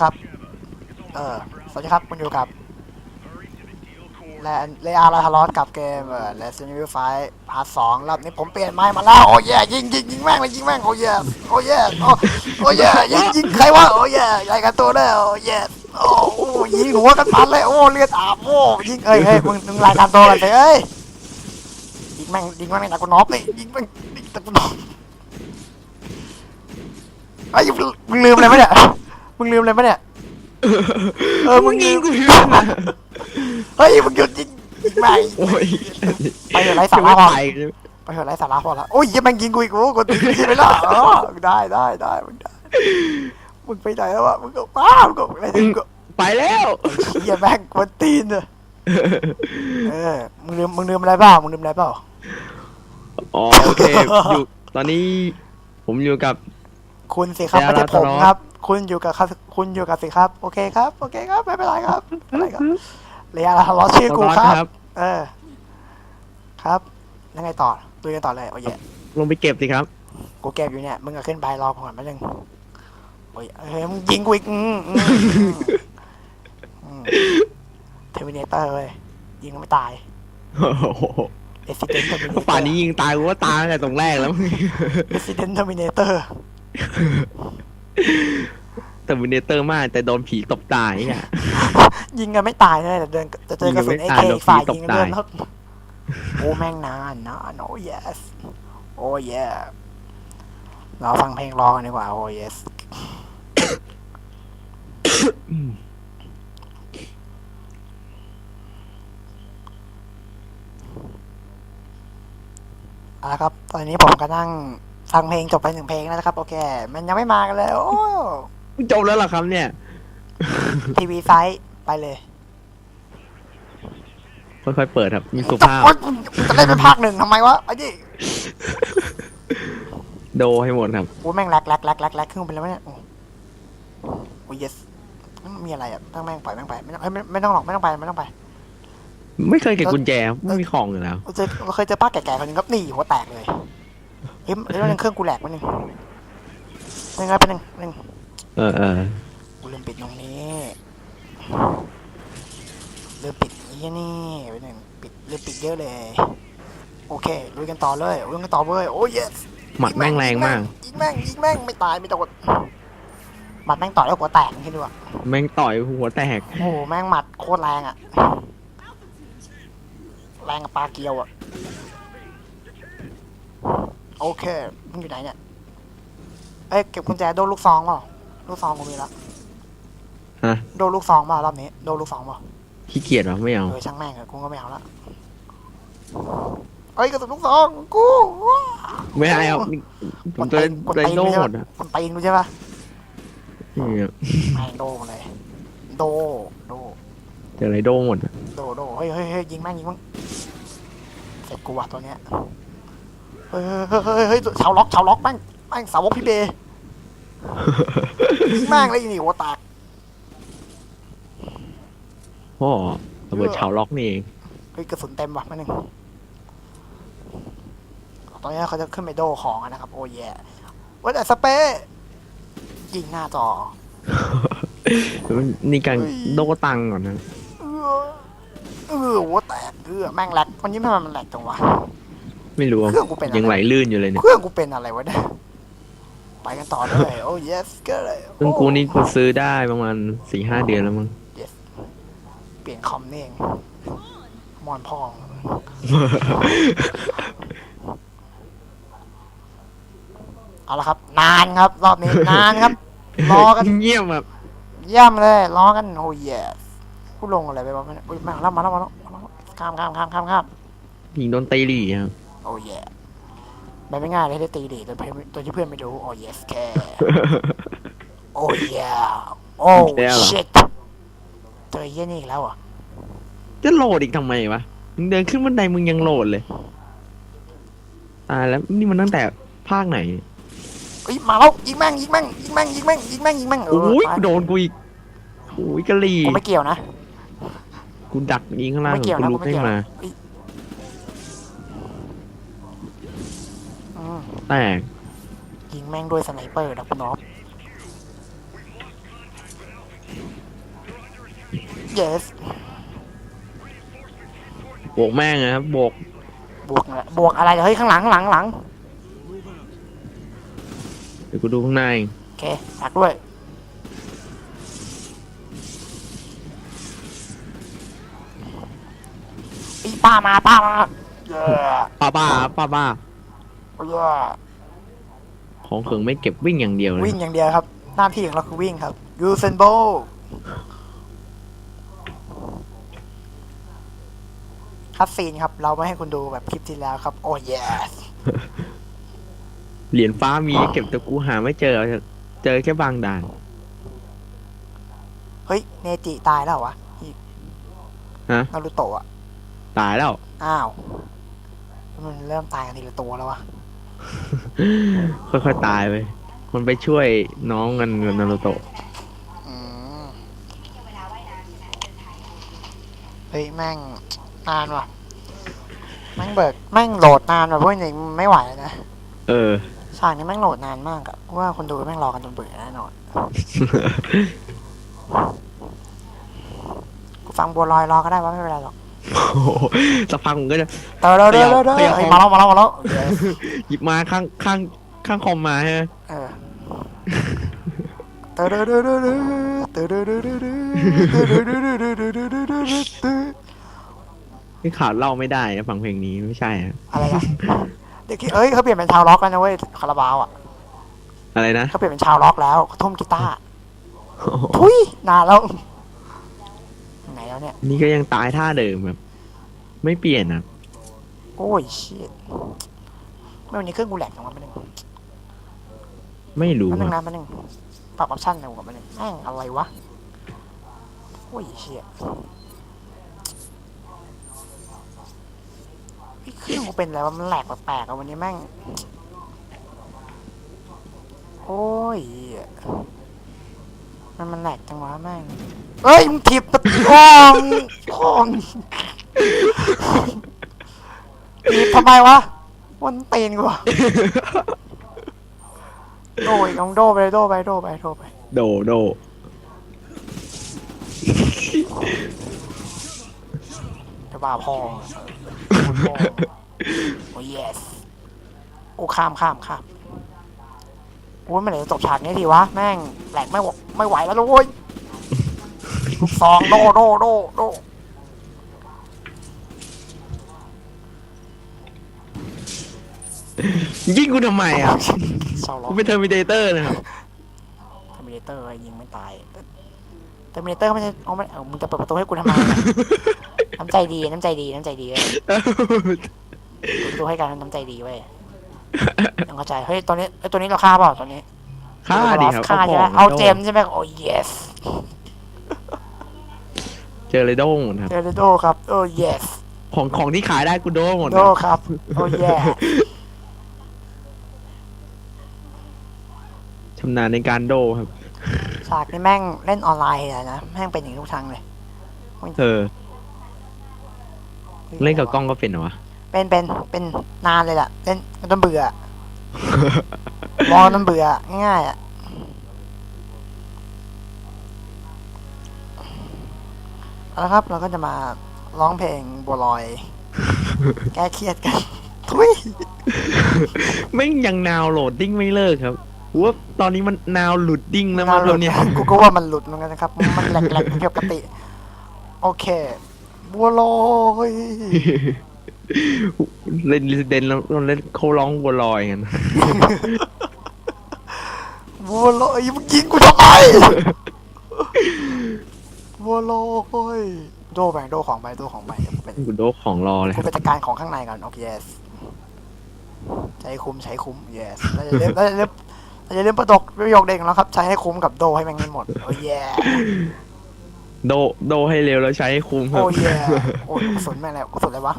ครับ เออสวัสดีครับคุณอยู่กับและเลอาราทารอสกับเกมเออและซีนิวไฟพาร์ทสองรอบนี้ผมเปลี่ยนไม้มาแล้วโอ้ยยิงยิงยิงแม่งเลยยิงแม่งโอ้ยโอ้ยโอ้ยยิงยิงใครวะโอ้ยรายการตัวได้โอ้ยโอ้ยิงหัวกันพันเลยโอ้เลือดอาบโอ้ยิงเอ้ยเฮ้ยมึงมึงรายการตัวกันเลยเอ้ยยิงแม่งยิงแม่งตะกุนอฟเลยยิงแม่งตะกุนอฟไอ้ยมึงลืมอะไรปะเนี่ย มึงลืมอะไรปะเนี่ย เออมึงยิยิงงกูผิดนะเฮ้ยมึงหยุดยิงยิงแม่งโอ้ยไปเถอะไร้สาระไม่พอ ไปไปเถอะไร้สาระพอละโอ้ยยังแม่งยิงกูอีกกูกดตีไปละอ๋อได้ได้ได้มึงได้มึงไปไหนแล้ววะมึงก็ป้ามึงก็อะไรถึงก็ไปแล้วเฮียแม่งกดตีนเนอะเออมึงลืมมึงลืมอะไรเปล่ามึงลืมอะไรเปล่า อ๋อโอเคอยู่ตอนนี้ผมอยู่กับคุณสิครับเดี๋ไม่ยวใช่ผมเราจะรอครับ คุณอยู่กับครับคุณอยู่กับสิครับ โอเคครับ โอเคครับไม่เป็นไรครับไม่เป็นไรครับเรียนล้อชื่อกูร้อนครับครับ เออ ครับยังไงต่อดูกันต่อเลยโอ้ยลงไปเก็บสิครับ กูเก็บอยู่เนี่ยมึงก็ขึ้นไปรอก่อนแป๊บนึงโอ้ยเฮ้ยมึงยิงกูอีกอืมอืมเทอร์มินเตอร์เว้ยยิงก็ไม่ตายโอ้โหเอซิเดนเทอร์มินเตอร์ป่านนี้ยิงตายกูว่าตายตั้งแต่ตรงแรกแล้วเอซิเดนเทอร์มินเตอร์ แต่วินเนเตอร์มาก แต่โดนผีตบตายอะยิงกันไม่ตายเลยแต่เดินจะเจอกระสุนยิเองกันเคไม่ตายฝ่ายโดนผียิงตบตายเดินแล้วโอ้แม่งนานนานโอ้ yes โอ้ yeah เราฟังเพลงรอกันดีกว่า โอ้ yes เอาละครับ ตอนนี้ผมก็นั่งฟังเพลงจบไปหนึ่งเพลงแล้วนะครับ โอเค มันยังไม่มากันเลย โอ้ จบแล้วเหรอครับเนี่ย ทีวีไซส์ไปเลยค่อยๆเปิดครับ มีสุภาพ โอ๊ยจะเล่นเป็นภาคหนึ่งทำไมวะไอ้นี่โดให้หมดครับ โอ้แม่งแรกแรกแรกแรกแรกขึ้นไปแล้วเนี่ยโอ้โอ้ yes มันมีอะไรอะตั้งแม่งปล่อยแม่งไปไม่ต้องเฮ้ยไม่ไม่ต้องหรอกไม่ต้องไปไม่ต้องไปไม่เคยเก็บกุญแจไม่มีของอยู่แล้วเราเจอเราเคยเจอป้าแก่ๆคนหนึงครับนี่หัวแตกเลยเฮ้ยเดี๋ยวนึงเครื่องกูแหลกมันหนึ่งยังไงเป็นหนึ่งหนึ่ง เออเออกูลืมปิดตรงนี้ลืมปิดนี่นี่ไปหนึ่งปิดลืมปิดเยอะเลย โอเคลุยกันต่อเลยลุยกันต่อเว้ยโอ้ย yes หมัดแม่งแรงมาก ยิงแม่งยิงแม่งไม่ตายไม่โดนหมัดแม่งต่อยแล้วหัวแตกคิดดูอะแม่งต่อยหัวแตกโอ้โหแม่งหมัดโคตรแรงอะแรงกับปลาเกียวอะโอเคมึงอยู่ไหนเนี่ยเอ้ยเก็บกุญแจโดนลูกซองเปล่า ลูกซองกูมีละฮะ โดนลูกซองเปล่ารอบนี้ โดนลูกซองเปล่าขี้เกียจวะไม่เอา เออช่างแม่งเออกูก็ไม่เอาละเอ้ยกระสุนลูกซองกูว้าไม่เอานี่ผมจะเล่นกดเล่นตีนโดกูใช่หมปะดอะกดตีนกูใช่ปะนี่ครับแม่งโดเลย โด โด เจออะไรโดหมดอะโดโดเฮ้ยเฮ้ยเฮ้ยยิงแม่งยิงแม่งเสร็จกูว่ะตัวเนี้ยเฮ้ยเฮ้ยเฮ้ยเฮ้ยชาวล็อกชาวล็อกแม่งแม่งสาวกพี่เบย์ยิง แม่งเลยนี่หัวแตกโอ้ระเบิดชาวล็อกนี่เองเฮ้ยกระสุนเต็มว่ะแม่นึงตอนนี้เขาจะขึ้นไปโดของอะนะครับ โอ้ยแย่ว่าแต่สเปรย์ยิงหน้าจอนี่การเฮ้ยโดตังก่อนนะ เออเออหัวแตกเออแม่งแหลกวันนี้ทำไมมันแหลกจังวะ ไม่รู้อะเครื่องกูเป็นอะไรยังไหลลื่นอยู่เลยเนี่ย เครื่องกูเป็นอะไรวะเนี่ย ไปกันต่อเลยโอ้ yes ก็เลยซึ่งกูนี่กูซื้อได้ประมาณสี่ห้าเดือนแล้วมั้งเปลี่ยนคอมนี่เองมอนพอง เอาละครับ นานครับ รอบนี้ นานครับ รอกัน เงียบแบบเยี่ยมเลยรอกันโอ้ yes กูลงอะไรไปบ้างเนี่ยอุ้ยมาแล้วมาแล้วมาแล้วมาแล้วข้ามข้ามข้ามข้ามข้ามยิงโดนตีหลีครับโอ้ yeah มันไม่ง่ายเลยที่ได้ตีดีตัวเพื่อนตัวที่เพื่อนไม่รู้โอ้ yes แค่โอ้ yeah โอ้ shit เจอไอ้เยี่ยนี่อีกแล้วเหรอะจะโหลดอีกทำไมวะมึงเดินขึ้นบันไดมึงยังโหลดเลยตายแล้วนี่มันตั้งแต่ภาคไหนเฮ้ยมาแล้วยิงแม่งยิงแม่งยิงแม่งยิงแม่งยิงแม่งยิงแม่งเอโอ้อยตายโดนกูอีกโอ้ยกะลีกูไม่เกี่ยวนะกูดักยิงข้างล่างไม่เกี่ยวกูนะลุกูกไม่ขึ้เกี่ยนวมา นะเฮ้ยอืม แตกยิงแม่งด้วยสไนเปอร์นะคุณน้อง yes โบกแม่งนะครับโบกบวกอะไรบวกอะไรเฮ้ยข้างหลังข้างหลังข้างหลังเดี๋ยวกูดูข้างในโอเคฝากด้วย อีป้ามาป้ามาเย้ ป้าป้าป้าป้า เย้ของเขิงไม่เก็บวิ่งอย่างเดียวเลยวิ่งอย่างเดียวครับ หน้าที่ของเราคือวิ่งครับยูเซนโบคัดซีนครับ เราไม่ให้คุณดูแบบคลิปที่แล้วครับ โอ้ยเหรียญฟ้ามีเก็บแต่กูหาไม่เจอ เจอแค่บางด่าน เฮ้ย เนจิตายแล้วเหรอวะอีฮะนารูโตะอะตายแล้ว อ้าว มันเริ่มตายกันทีละตัวแล้ววะ ค่อยๆตายไป มันไปช่วยน้องกันกับนารูโตะ อืมเฮ้ยแม่งนานว่ะ แม่งเบิกแม่งโหลดนานว่ะเพราะจริงๆไม่ไหวนะเออ ฉากนี้แม่งโหลดนานมากอะว่าคนดูแม่งรอกันจนเบื่อแน่นอนกูฟังบัวลอยรอก็ได้ว่าไม่เป็นไรหรอก โอ้โหสักพักมันก็จะเตอเด้อเด้อเด้อเด้อขยับขยับเฮ้ยมาแล้วมาแล้วมาแล้ว Yes หยิบมาข้างข้างข้างคอมมาฮะเออเตอเด้อเด้อเด้อเด้อเตอเด้อเด้อเด้อเด้อเตอเด้อเด้อเด้อเด้อเด้อเด้อเด้อเด้อเด้อนี่ข่าวเล่าไม่ได้นะฟังเพลงนี้ไม่ใช่ฮะอะไรอะเด็กที่เอ้ยเขาเปลี่ยนเป็นชาวล็อกแล้วนะเว้ยคาราบาวอะอะไรนะเขาเปลี่ยนเป็นชาวล็อกแล้วเขาทุ่มกีตาร์ทุยนานแล้วไหนแล้ว เนี่ย นี่ก็ยังตายท่าเดิมแบบไม่เปลี่ยนอะโอ้ยชิตไม่วันนี้เครื่องกูแหลกจังวะมันนึงไม่รู้มันนึงอะนะมันนึงปรับออปชั่นหน่อยกับมันนึงแม่งอะไรวะ โอ้ยเชี่ยเฮ้ยเครื่องกูเป็นอะไรวะมันแหลกแปลกๆอะวันนี้แม่ง โอ้ยเหี้ย มันมันแหลกจังวะแม่งเอ้ยมึงถีบประตูโอ้มึงโอ้มึงถีบทำไมวะวันเตนกูวะโดอีกลองโดไปเลยโดไปโดไปโดไปโดโดจะบ้าพองโอ้ย yes โอ้ข้ามข้ามข้าม โอ้ยมันไหนจะจบฉากนี้ทีวะ แม่งแหลกไม่ไหวไม่ไหวแล้วนะเว้ยลูกซองโดโดโดโดยิงกูทำไมอะเศร้าร้อกูงเป็นเทอร์มิเดเตอร์นะครับเทอร์มินเตอร์ยิงไม่ตายเทอร์มินเตอร์ไม่ใช่เอาไม่เอามึงจะเปิดประตูให้กูทำไมอะน้ำใจดีน้ำใจดีน้ำใจดีเว้ยเปิดประตูให้กันน้ำใจดีเว้ย ยังเข้าใจ เฮ้ย ตัวนี้เอ้ยตัวนี้เราฆ่าเปล่าตัวนี้ฆ่าดิครับฆ่าใช่ไหมขงเอาเจมส์ใช่ไหมโอ้ yes เจอเลยโดหมดครับเดลโดครับ โอ้ yes ของของที่ขายได้กูโดหมดโดนะครับ โอ้ yeah ชำนาญในการโดครับ ฉากนี้แม่งเล่นออนไลน์เลยนะ แม่งเป็นอย่างนี้ทุกทางเลยเออ เล่นกับกล้องก็เป็นเหรอวะ เป็นเป็นเป็นนานเลยล่ะเล่นจนเบื่อ มองจนเบื่อง่ายๆอะเอาละครับเราก็จะมาร้องเพลงบัวลอย แก้เครียดกันทุยไม่งยังนาวโหลดดิ้งไม่เลิกครับกูว่าตอนนี้มันนาวหลุดดิ้งแล้วมั้งหลุเราดเนี่ย กูก็ว่ามันหลุดเหมือนกันนะครับ มันแหลกๆเป็นปกติ โอเค บัวลอย เล่น Resident แล้วเราเล่นเขาร้องบัวลอยกันบัวลอยมึงยิงกูทำไมบัวลอยโดไปโดของไปโดของไปเป็นกูโดของรอเลยกูครับไปจัดการของข้างในก่อนโอเค yes ใช้คุ้มใช้คุ้ม yes เราจะเล่นเราจะเล่นเราจะเล่นประดกประโยคเด็กแล้วครับ ใช้ให้คุ้มกับโดให้แม่งให้หมดโอ้ยโดโดให้เร็วแล้วใช้ให้คุ้มครัโอ้บยโอ้ยกระสุนแม่งแล้วกระสุนอะไรวะ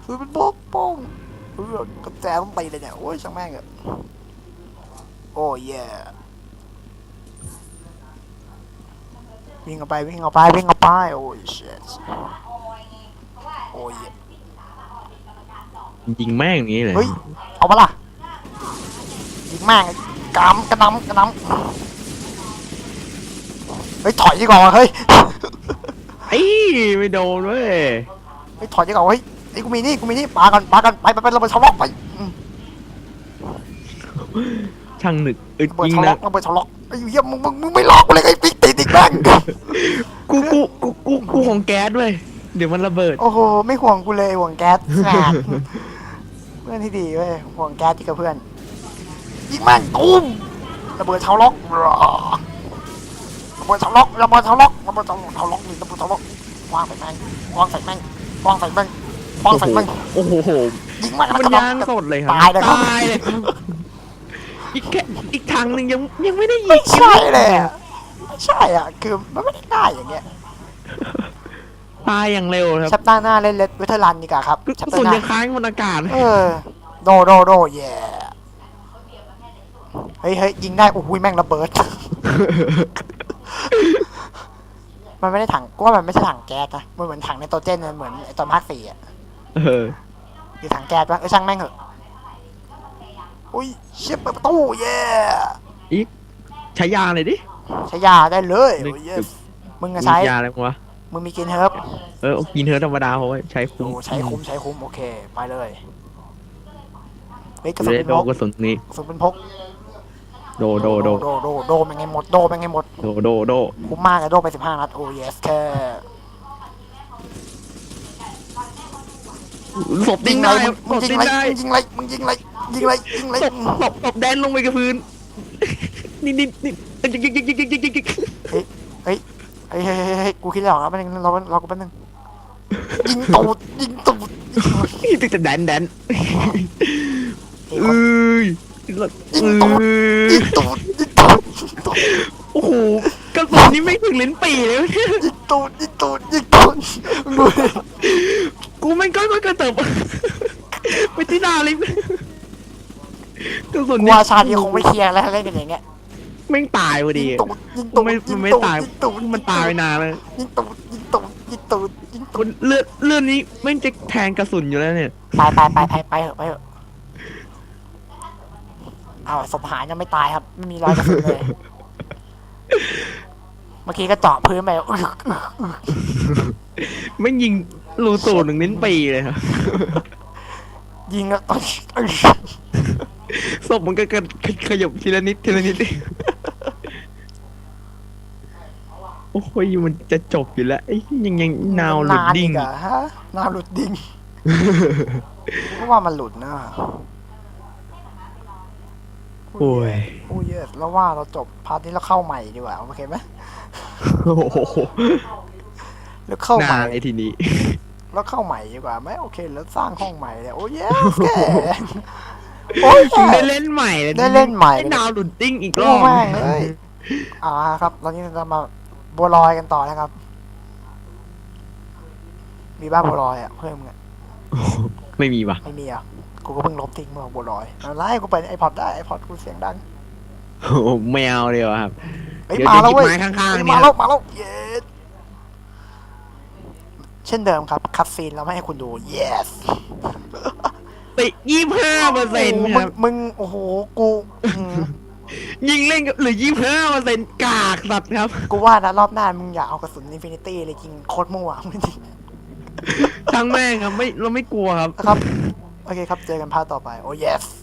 กระสุนเป็นโป๊กโป้งเออกระแจต้องตีเลยเนี่ย โอ้ยช่างแม่งอะโอ้ยวิ่งออกไปวิ่งออกไปวิ่งออกไป โอ้ย shit โอ้ยยิงแม่งอย่างนี้เลยเฮ้ย เอามาล่ะ ยิงแม่งกระหนำกระหนำกระหนำเฮ้ยถอยดีกว่าว่ะเฮ้ยไอ้ไม่โดนเว้ยเฮ้ยถอยดีกว่าเฮ้ย ไอ้ยกูมีนี่กูมีนี่ปากันปากันไปไปไประเบิดทะเลาะไปอืมช่างหนึกอึดระเบิดยิงทะนะเลาะระเบิดทะเลาะไอ้เหี้ยมึงมึงมึงไม่หลอกกูเลยไอ้ปิ๊กติดอีกแม่งกูกูกูกูกูของแก๊สเว้ยเดี๋ยวมันระเบิด โอ้โหไม่ห่วงกูเลยห่วงแก๊สแสบเพื่อนที่ดีเว้ยห่วงแก๊สที่กับเพื่อนยิงแม่งตุ้มระเบิดทะเลาะระเบิดทะเลาะระเบิดทะเลาะระเบิดทะเลาะทะเลาะนี่ระเบิดทะเลาะวางใส่แม่งวางใส่แม่งวางใส่แม่ง วางใส่แม่งโอ้โหโอ้โหยิงแม่งมันแล้วก็ยางสดเลยครับตายเลยครับตายเลยครับอีกแค่อีกทางหนึ่งยังยังไม่ได้ยิไม่งใช่เลยอะไม่ใช่อะคือมันไม่ได้ง่ายอย่างเงี้ยตายอย่างเร็วครับชัปต้าหน้าเล่นเลดเวทเทอร์รันดีกว่าครับกระชัปต้าสุนหน้ายังค้างบนอากาศเออโดโดโดเย่เฮ้ยเฮ้ยยิงได้โอ้โหแม่งระเบิด มันไม่ได้ถังกูว่ามันไม่ใช่ถังแก๊สนะมันเหมือนถังไนโตรเจนนะเหมือนไอตอนภาคสี่อะ เออหรือถังแก๊สปะเออช่างแม่งเหอะอุ้ยเชี่ยเปิดประตูเย่ใช้ยาเลยดิใช้ยาได้เลยโอ้ย yes มึงอะใช้มียาอะไรมั้งวะมึงมีกินเฮิร์บเออกินเธอะธรรมดาเพราะว่าใช้คุ้โอ้มใช้คุ้มใช้คุ้มโอเคไปเลยเฮ้ยกระเลสุนยเป็นโดพกกระสุนนี้กระสุนเป็นพกโดโดโดโดโดโดเป็นไงหมดโดเป็นไงหมดโดโดโดคุ้มมากอะโดไปสิบห้านัดโอ้ยสแค่ ศพยิยิงงไรได้มึงศมึงพยิยิงงไรได้มึงยิงไรมึงยิงไรยิงไรยิงไรศพศพศพแดนลงไปกับพื้นนี่นี่นี่ยิงยิงยิงยิงยิงยิงยิงเฮ้ยเฮ้ยเฮ้ยเฮ้ยกูคิดแล้วแป๊บนึงรอรอกูแป๊บนึงยิงตูดยิงตูดยิงตูดนี่ตึกแต่แดนแดนเฮ้ยเอ้ยเอ้ยิงตูดยยิงตูดยิงตูดยิงตูดโอ้โหกระสุนนี่ไม่ถึงลิ้นปี่เลยยิงตูดยิงตูดยิงตูด มึงดูดิกูไม่ก็ก็กระเติบไปที่หน้าลิ้นกระสุนกูนี่ว่าชาตินี้คงไม่เคลียร์แล้วเล่นกันอย่างเงี้ยแม่งตายพอดียิงตูดยิงตูดไม่ยิมันงไม่ตูดตายยิงตูดมันตายไปนานแล้วยิงตูดยิงตูดยิงตูดยิงตูคุดณเลือดเลือดนี้แม่งจะแทงกระสุนอยู่แล้วเนี่ย ไปไปไปไปไปเถอะไปเถอะเอาศพหายยังไม่ตายครับไม่มีรอยกระสุนเลย เมื่อกี้ก็เจาะพื้นไปอึกอึกอึก แม่งยิง รูตูดหนึ่งลิ้นปีเลยครับยิงแล้วอึกอึกศพมันก็กระขยับทีละนิดทีละนิดโอ้ยมันจะจบอยู่แล้วไอ้ยังยังนาวหลุดดิ้งนานอีกอะฮะนาวหลุดดิ้งเพราะว่ามันหลุดนะโอ้ยโอ้ยเยสแล้วว่าเราจบพาร์ทนี้เราเข้าใหม่ดีกว่าโอเคไหมโอ้โหแล้วเข้าใหนาม่นไอ้ทีนี้ แล้วเข้าใหม่ดีกว่าไหมโอเค แล้วสร้างห้องใหม่เลยโอ้ยเยสแกโอ้ยถึงแกได้เล่นใหม่เลยได้เล่นใหม่ไอ้นาวหลุดดิ้งอีกรโอ้อบแม่งเอ้ยเอ่าครับตอนนี้เราจะมาบัวลอยกันต่อนะครับ มีบ้าบัวลอยอะเพิ่มอะไม่มีว่ะไม่มีอะกูก็เพิ่งลบทิ้งเมื่อบัวลอยเอาไล่กูไปไอพอดได้ไอพอดกูเสียงดังโอ้โหไม่เอาเดียวาครับเฮ้ยเดี๋ยวมาแล้วเว้ยจะหยิบไม้ข้างๆเฮ้ยเนี่ยมาแล้วมาแล้วเย้ เช่นเดิมครับ คัดซีนเราไม่ให้คุณดู yes ติยี่ห้าเปอร์เซ็นต์โอ้คมึรังบมึง โอ้โห กูอืมยิงเล่นกับหรือยี่ห้าเปอร์เซ็นต์กากสัตว์ครับ กูว่านะรอบหน้ามึงอย่าเอากระสุนอินฟินิตี้เลยจริงโคตรมั่วมึงจริงทั้งแม่งครับไม่เราไม่กลัวครับ นะครับ โอเคครับ เจอกันภาคต่อไป โอ้ yes